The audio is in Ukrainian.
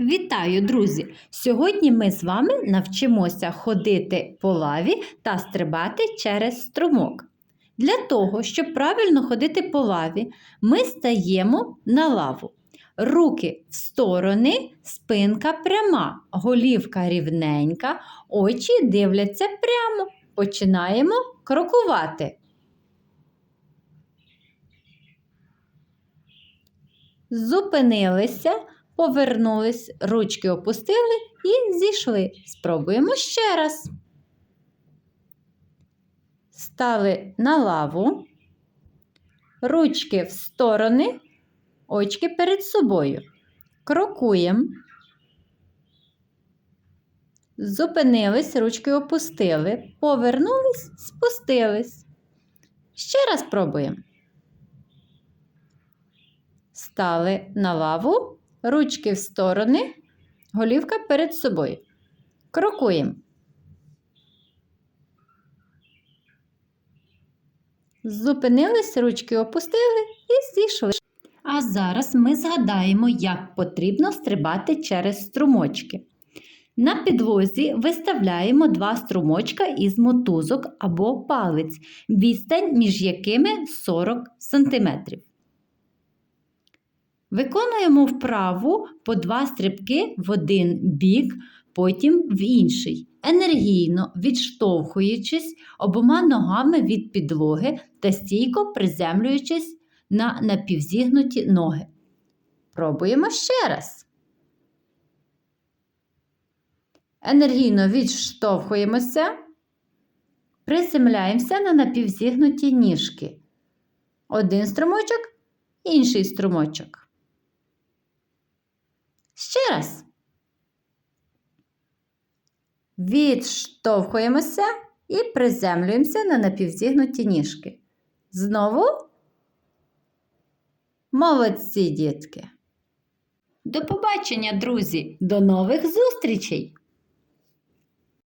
Вітаю, друзі! Сьогодні ми з вами навчимося ходити по лаві та стрибати через струмок. Для того, щоб правильно ходити по лаві, ми стаємо на лаву. Руки в сторони, спинка пряма, голівка рівненька, очі дивляться прямо. Починаємо крокувати. Зупинилися, повернулись, ручки опустили і зійшли. Спробуємо ще раз. Стали на лаву, ручки в сторони, очки перед собою. Крокуємо. Зупинились, ручки опустили, повернулись, спустились. Ще раз пробуємо. Стали на лаву, ручки в сторони, голівка перед собою. Крокуємо. Зупинились, ручки опустили і зійшли. А зараз ми згадаємо, як потрібно стрибати через струмочки. На підлозі виставляємо два струмочка із мотузок або палець, відстань між якими 40 см. Виконуємо вправу по два стрибки в один бік, потім в інший, енергійно відштовхуючись обома ногами від підлоги та стійко приземлюючись на напівзігнуті ноги. Пробуємо ще раз. Енергійно відштовхуємося, приземляємося на напівзігнуті ніжки. Один струмочок, інший струмочок. Ще раз. Відштовхуємося і приземлюємося на напівзігнуті ніжки. Знову молодці, дітки. До побачення, друзі! До нових зустрічей!